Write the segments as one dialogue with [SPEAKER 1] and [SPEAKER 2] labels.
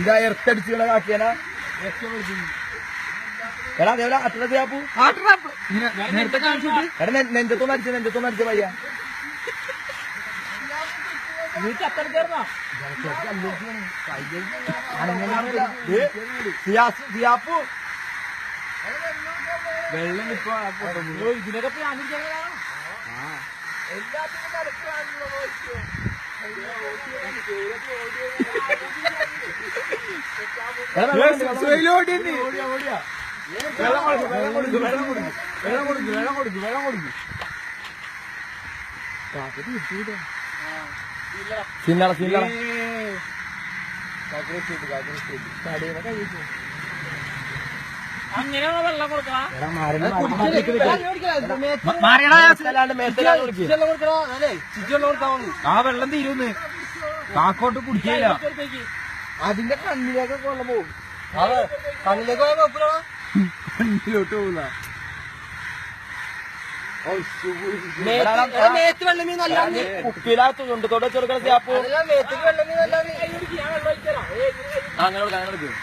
[SPEAKER 1] ഇതാ എർത്തടിച്ചുള്ള കാക്കിയാനാ എടാ അതേപോലെ
[SPEAKER 2] നേരത്തെ കാണിച്ചിട്ട്.
[SPEAKER 1] എടാ നെഞ്ചത്തൊന്ന് അടിച്ച നെഞ്ചത്തൊന്ന് അടിച്ച പയ്യ. വെള്ളം ഇപ്പൊ ഇതിനൊക്കെ വെള്ളം കൊടുക്കും വെള്ളം കൊടുക്കും വെള്ളം കൊടുക്കും വെള്ളം കൊടുക്കും വെള്ളം കൊടുക്ക് വെള്ളം കൊടുക്ക് ചില്ലറ ചില്ലറ
[SPEAKER 2] അങ്ങനെയാണോ വെള്ളം കൊടുക്കണം
[SPEAKER 3] ആ വെള്ളം തീരുന്ന്. കാക്കോട്ട് കുടിക്കില്ല
[SPEAKER 1] അതിന്റെ കണ്ണിലേക്ക് കൊള്ള പോകും.
[SPEAKER 2] കണ്ണിലേക്ക് പോയാൽ കുഴപ്പമില്ല
[SPEAKER 3] കണ്ണിലോട്ട് പോകുന്ന.
[SPEAKER 2] മേത്ത് വെള്ളം മീൻ നല്ല
[SPEAKER 1] കുപ്പിയിലാത്ത ചുണ്ടത്തോടെ ചെറുക്കണ അങ്ങനെ കൊടുക്കാം അങ്ങനെ കൊടുക്കും.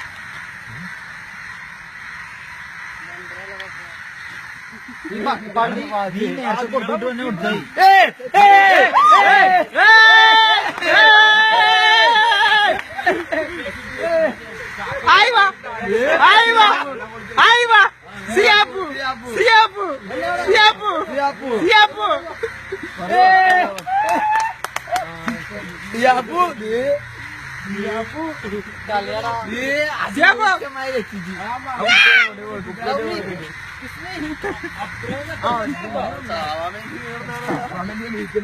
[SPEAKER 3] Diabo! Diabo! Galera! Diabo!
[SPEAKER 1] Diabo! Diabo! Diabo! Diabo! Diabo! സിയാപ്പു